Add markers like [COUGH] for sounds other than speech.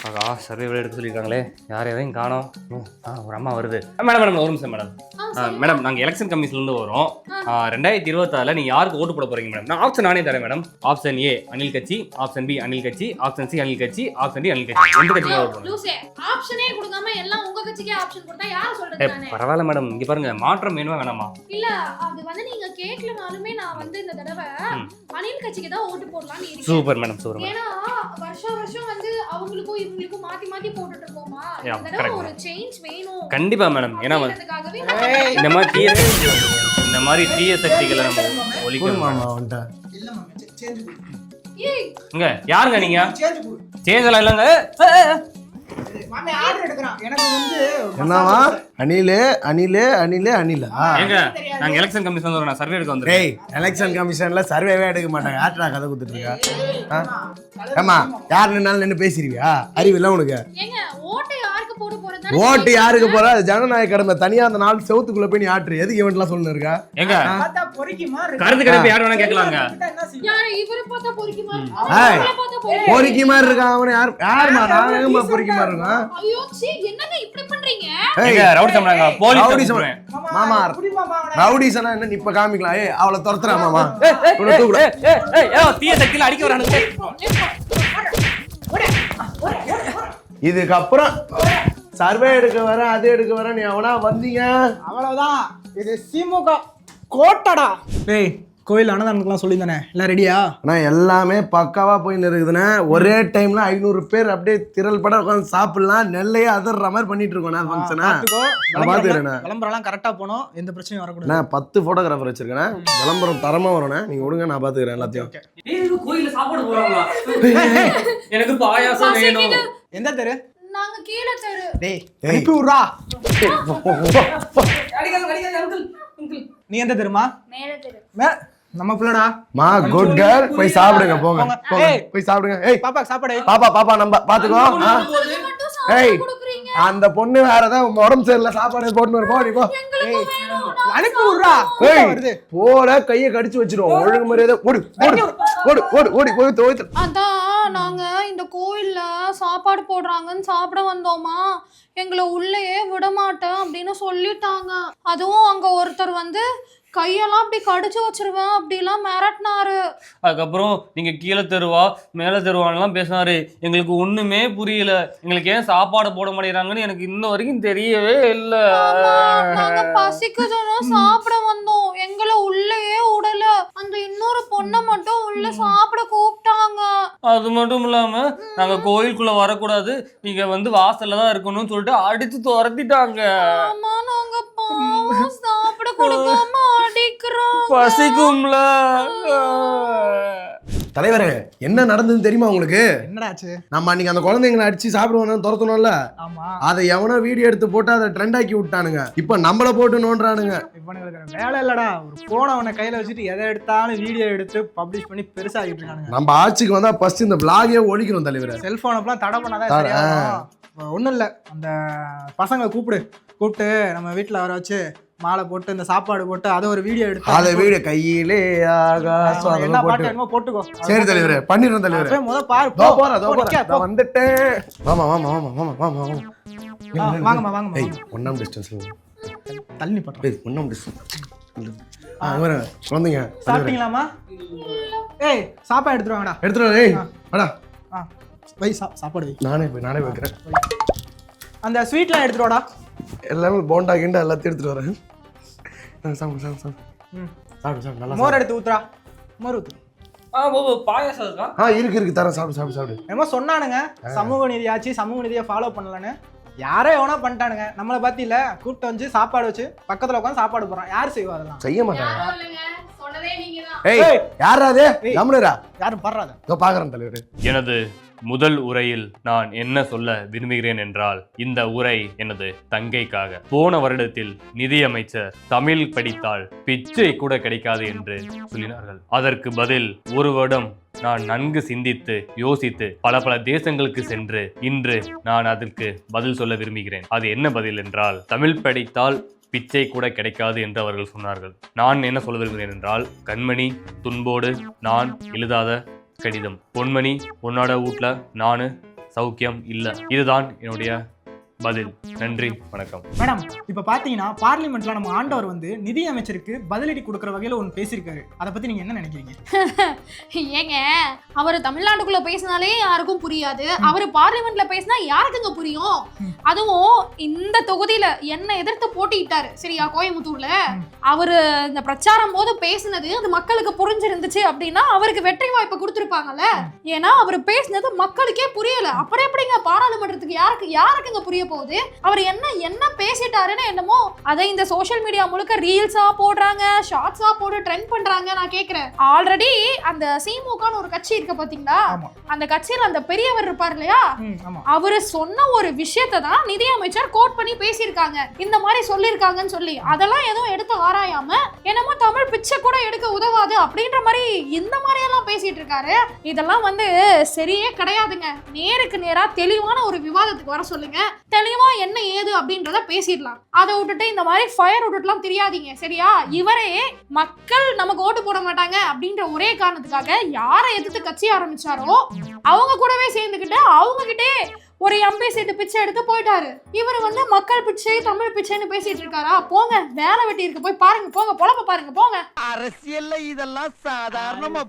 ஆகா சர்வே விட எடுக்க சொல்லியிருக்காங்களே யார் யாரையும் காணோம்? ஆ ஒரு அம்மா வருது. ஆ, மேடம் மேடம் ஒரு நிமிஷம் மேடம் மேடம் நாங்கள் எலெக்ஷன் கமிஷன்லேருந்து வரோம். ரெண்டாயிரத்தி இருபத்தாறில் நீங்கள் யாருக்கு ஓட்டு போட போறீங்க மேடம் நான் ஆப்ஷன் நானே தரேன் மேடம் ஆப்ஷன் ஏ அனில் கட்சி. ஆப்ஷன் பி அனில் கட்சி. ஆப்ஷன் சி அனில் கட்சி. ஆப்ஷன் டி அனில் கட்சி. எந்த கட்சிக்கு ஓட்டு போடணும் லூசே ஆப்ஷனே கொடுக்காம எல்லாம் உங்க கட்சிக்கே ஆப்ஷன் கொடுத்தா யார் ஏ, சொல்றது நானே பரவாயில்ல மேடம் இங்கே பாருங்க மாற்றம் வேணுமா வேணாமா? இல்ல அது வந்து நீங்க கேட்கலனாலுமே நான் வந்து இந்த தடவை. அனில் கட்சிக்கு தான் ஓட்டு போடலாம்னு இருக்கேன். சூப்பர் மேடம் சூப்பர் மேடம் ஏன்னா வருஷம் வருஷம் வந்து அவங்களுக்கும் இவங்களுக்கும் மாத்தி மாத்தி போட்டுட்டு இருக்கோமா. ஒரு சேஞ்ச் வேணும். கண்டிப்பா மேடம் ஏன்னா இந்த மாதிரி தீய சக்தி இந்த மாதிரி தீய சக்திகளை நம்ம ஒழிக்கணும். மாமா இல்ல இங்க யாருங்க நீங்க? சேஞ்ச் எல்லாம் இல்லைங்க. மாமே ஆர்டர் எடுக்கறான் எனக்கு வந்து என்னவா? அணிலு அணிலா ஏங்க நாங்க எலெக்ஷன் கமிஷன் வரோம் நான் சர்வே எடுக்க வந்துருக்கேன். டேய் எலெக்ஷன் கமிஷன்ல சர்வேவே எடுக்க மாட்டாங்க. யார்டா கதை கொடுத்துட்டு இருக்கா? ஆ? ஏம்மா யார் நின்னாலும் நின்று பேசிருவியா அறிவில்ல உனக்கு. ஓட்டை யாருக்கு போட போறது ஓட்டு யாருக்கு போற? ஜனநாயக கடமை. தனியா அந்த நாள் செவுத்துக்குள்ள போய் நீ எதுக்கு இருக்கா? பொறிக்குமா இருக்கு. கருத்து கணிப்பு யார் வேணா கேட்கலாங்க. ஏய். பொறுக்கி மாதிரி இருக்கான் அவனை. யார் யாருமா நான் எங்கம்மா பொறுக்கி மாதிரி இருக்கான் ஐயோ சீ என்னங்க இப்படி பண்றீங்க? ஏய் ஏங்க ரவுடி சம்பளங்க போலீஸ் ரவுடி சொல்றேன் மாமா, அவனை. ரவுடிசனா என்ன இப்ப காமிக்கலாம். ஏய் அவளை துரத்துறா மாமா. இவனை தூக்குடா. தீய சக்தியில அடிக்க வரானுங்க இதுக்கப்புறம் சர்வே எடுக்க வர அது எடுக்க வர நீ அவனா வந்தீங்க? அவ்வளவுதான். இது திமுக கோட்டடா. டேய் கோயில் அன்னதானத்துக்குலாம் சொல்லியிருந்தானே. எல்லாம் ரெடியா ஆனா எல்லாமே பக்காவா போய் இருக்குதுண்ணே. ஒரே டைம்ல ஐநூறு பேர் அப்படியே திரள் பட உட்காந்து சாப்பிடலாம். நெல்லையே அதர்ற மாதிரி பண்ணிட்டு இருக்கோம் நான் ஃபங்க்ஷனா பார்த்துக்கோ. நான் பாத்துக்கிறேண்ணே விளம்பரம்லாம் கரெக்டா போனோம். எந்த பிரச்சனையும் வரக்கூடாது. நான் பத்து போட்டோகிராஃபர் வச்சிருக்கேன் விளம்பரம் தரமா வரணும் நீங்க விடுங்க நான் பாத்துக்கிறேன் எல்லாத்தையும். கோயில சாப்பாடு போறாங்களா [LAUGHS] எனக்கு பாயாசம் வேணும். எந்த தெரு? நாங்க கீழே தெரு. டேய். அனுப்பி விட்றா. அடிக்காத அடிக்காத அங்கிள் அங்கிள் நீ எந்த தெருமா மேல தெரு. மே- நம்ம பிள்ளடா. மா குட் கேர்ள் போய் சாப்பிடுங்க போங்க போங்க. போய் சாப்பிடுங்க. ஏய் பாப்பா சாப்பாடு. பாப்பா பாப்பா நம்ம பாத்துக்கோ ஏய். அந்த பொண்ணு வேறதான் உடம்பு சரியில்லை சாப்பாடு போட்டு வருவோம் நீ போ. அனுப்பி விட்றா. ஏய் வருது? போட கையை கடிச்சு வச்சிருவோம் ஒழுங்கு மரியாதை ஓடு ஓடு ஓடு ஓடு ஓடி போய் துவைத்து அதான் நாங்க இந்த கோயில்ல சாப்பாடு போடுறாங்கன்னு சாப்பிட வந்தோமா. எங்களை உள்ளேயே விட மாட்டேன் அப்படின்னு சொல்லிட்டாங்க. அதுவும் அங்க ஒருத்தர் வந்து கையெல்லாம் அப்படி கடிச்சு வச்சிருவேன் அப்படிலாம் மிரட்டினாரு. அதுக்கப்புறம் நீங்க கீழே தெருவா மேலே தெருவான்லாம் பேசினாரு. எங்களுக்கு ஒண்ணுமே புரியல. எங்களுக்கு ஏன் சாப்பாடு போட மாட்டேங்கிறாங்கன்னு எனக்கு இன்ன வரைக்கும் தெரியவே இல்ல. நாங்க பசிக்குதுன்னு சாப்பிட வந்தோம். எங்களை உள்ளேயே விடல அந்த இன்னொரு பொண்ணை மட்டும் உள்ள சாப்பிட கூப்பிட்டாங்க. அது மட்டும் இல்லாம நாங்க கோயிலுக்குள்ள வரக்கூடாது. நீங்க வந்து வாசல்ல தான் இருக்கணும்னு சொல்லிட்டு அடிச்சு துரத்திட்டாங்க. ஆமா நாங்க சாப்பிட கொடுக்காம அடிக்கிறோம் பசிக்கும்ல. தலைவரே என்ன நடந்ததுன்னு தெரியுமா உங்களுக்கு? என்னடா ஆச்சு நம்ம அன்னைக்கு அந்த குழந்தைங்களை அடிச்சு சாப்பிடுவோம் துரத்தணும்ல ஆமா. அதை எவனோ வீடியோ எடுத்து போட்டு அதை ட்ரெண்ட் ஆக்கி விட்டானுங்க. இப்ப நம்மள போட்டு நோண்டுறானுங்க. இவனுங்களுக்கு வேலை இல்லடா. ஒரு போனை அவனை கையில வச்சுட்டு எதை எடுத்தாலும் வீடியோ எடுத்து பப்ளிஷ் பண்ணி பெருசாகிட்டு இருக்கானுங்க. நம்ம ஆட்சிக்கு வந்தா ஃபர்ஸ்ட் இந்த பிளாகே ஒழிக்கணும் தலைவரே. செல்போனப்பெல்லாம் தடை பண்ணாதான் ஒன்றும் இல்லை. அந்த பசங்களை கூப்பிடு. கூப்பிட்டு நம்ம வீட்டில் வர வச்சு மாலை போட்டு இந்த சாப்பாடு போட்டு அதை ஒரு வீடியோ எடுத்து அதை வீடு கையிலே ஆகாசம் என்ன பாட்டு போட்டு. என்னமோ போட்டுக்கோ. சரி தலைவரே பண்ணிடுறேன் தலைவரே. முத பாரு தோ போ. போறேன் தோ போ, போறேன் நிக்க, இதோ போ. வந்துட்டேன். வாமா வாமா வாமா வாமா வாமா வாமா. வாங்கம்மா வாங்கம்மா ஏய். ஒன்னாம் டிஸ்டன்ஸ் தள்ளி பண்றேன் ஏய் ஒன்னாம் டிஸ்டன்ஸ் ஆ. இவர குழந்தைங்க தலைவரே. சாப்பிட்டீங்களாம்மா? ஏய் சாப்பாடு எடுத்துட்டு வாங்கடா. எடுத்துட்டு வா, ஏய் வாடா. ஆ வை சா சாப்பாடு நானே போய் நானே வைக்கிறேன். அந்த ஸ்வீட்லாம் எடுத்துட்டு வாடா. எல்லாமே போண்டா கிண்டா எல்லாத்தையும் எடுத்துட்டு வரேன். சாப்பிடு சாப்பிடு சாப்பிடு ம். சாப்பிடு சாப்பிடு நல்லா மோர் எடுத்து ஊத்துறா. மோர் ஊத்து. ஆ, ஓ, ஓ, பாயாசம் இருக்கா? ஆ இருக்கு இருக்கு. தரேன் சாப்பிடு சாப்பிடு சாப்பிடு என்னமோ சொன்னானுங்க. சமூக நீதி ஆச்சு சமூக நீதியை ஃபாலோ பண்ணலன்னு. யாரோ எவனா பண்ணிட்டானுங்க. நம்மளை பத்தியில கூப்பிட்டு வந்து சாப்பாடு வச்சு பக்கத்துல உட்காந்து சாப்பாடு போடுறான். யார் செய்வா அதெல்லாம்? செய்ய மாட்டாங்க. ஏய். யாரா அது. கம்னுரா யாரும் படுறாத. இதோ பாக்குறேன் தலைவர். எனது முதல் உரையில் நான் என்ன சொல்ல விரும்புகிறேன் என்றால் இந்த உரை எனது தங்கைக்காக. போன வருடத்தில் நிதியமைச்சர் தமிழ் படித்தால் பிச்சை கூட கிடைக்காது என்று சொல்லினார்கள். அதற்கு பதில் ஒரு வருடம் நான் நன்கு சிந்தித்து யோசித்து பல பல தேசங்களுக்கு சென்று இன்று நான் அதற்கு பதில் சொல்ல விரும்புகிறேன். அது என்ன பதில் என்றால் தமிழ் படித்தால் பிச்சை கூட கிடைக்காது என்று அவர்கள் சொன்னார்கள். நான் என்ன சொல்ல விரும்புகிறேன் என்றால் கண்மணி துன்போடு நான் எழுதாத கடிதம். பொன்மணி உன்னோட வீட்ல நான் சௌக்கியம் இல்லை. இதுதான் என்னுடைய பதில். நன்றி. வணக்கம். மேடம் இப்போ பார்த்தீங்கன்னா பார்லிமெண்ட்ல நம்ம ஆண்டவர் வந்து நிதி அமைச்சருக்கு பதிலடி கொடுக்குற வகையில் ஒன்று பேசியிருக்காரு. அதை பற்றி நீங்கள் என்ன நினைக்கிறீங்க? [LAUGHS] ஏங்க அவர் தமிழ்நாட்டுக்குள்ள பேசினாலே யாருக்கும் புரியாது. அவர் பார்லிமெண்ட்ல பேசினா யாருக்குங்க புரியும். அதுவும் இந்த தொகுதியில என்ன எதிர்த்து போட்டியிட்டாரு. சரியா கோயம்புத்தூர்ல. அவரு இந்த பிரச்சாரம் போது பேசினது அது மக்களுக்கு புரிஞ்சிருந்துச்சு அப்படின்னா அவருக்கு வெற்றி வாய்ப்பு கொடுத்துருப்பாங்கல்ல? ஏன்னா அவர் பேசினது மக்களுக்கே புரியல. அப்புறம் எப்படிங்க பாராளுமன்றத்துக்கு யாருக்கு யாருக்குங்க புரிய போகுது அவர் என்ன என்ன பேசிட்டாருன்னு என்னமோ அதை இந்த சோஷியல் மீடியா முழுக்க ரீல்ஸா போடுறாங்க ஷார்ட்ஸா போட்டு ட்ரெண்ட் பண்றாங்க நான் கேக்குறேன். ஆல்ரெடி அந்த திமுகன்னு ஒரு கட்சி இருக்கு பாத்தீங்களா. அந்த கட்சியில அந்த பெரியவர் இருப்பார் இல்லையா? அவரு சொன்ன ஒரு விஷயத்தை தான் நிதியமைச்சர் கோட் பண்ணி பேசியிருக்காங்க. இந்த மாதிரி சொல்லியிருக்காங்கன்னு சொல்லி. அதெல்லாம் எதுவும் எடுத்து ஆராயாம பிச்சை கூட எடுக்க உதவாது அப்படின்ற மாதிரி இந்த மாதிரி எல்லாம் பேசிட்டு இருக்காரு. இதெல்லாம் வந்து சரியே கிடையாதுங்க. நேருக்கு நேரா தெளிவான ஒரு விவாதத்துக்கு வர சொல்லுங்க. தெளிவா என்ன ஏது அப்படின்றத பேசிடலாம். அதை விட்டுட்டு இந்த மாதிரி ஃபயர் விட்டுட்டுலாம் தெரியாதீங்க. சரியா? இவரே மக்கள் நமக்கு ஓட்டு போட மாட்டாங்க அப்படின்ற ஒரே காரணத்துக்காக யாரை எதிர்த்து கட்சி ஆரம்பிச்சாரோ அவங்க கூடவே சேர்ந்துக்கிட்டு அவங்க கிட்டே ஒரு எம்பி சீட்டு பிச்சை எடுத்து போயிட்டாரு. இவர் வந்து மக்கள் பிச்சை தமிழ் பிச்சைன்னு பேசிட்டு இருக்காரா? போங்க வேலை வெட்டி இருக்கு போய் பாருங்க போங்க பொழப்ப பாருங்க போங்க. அரசியல்ல இதெல்லாம் சாதாரணமா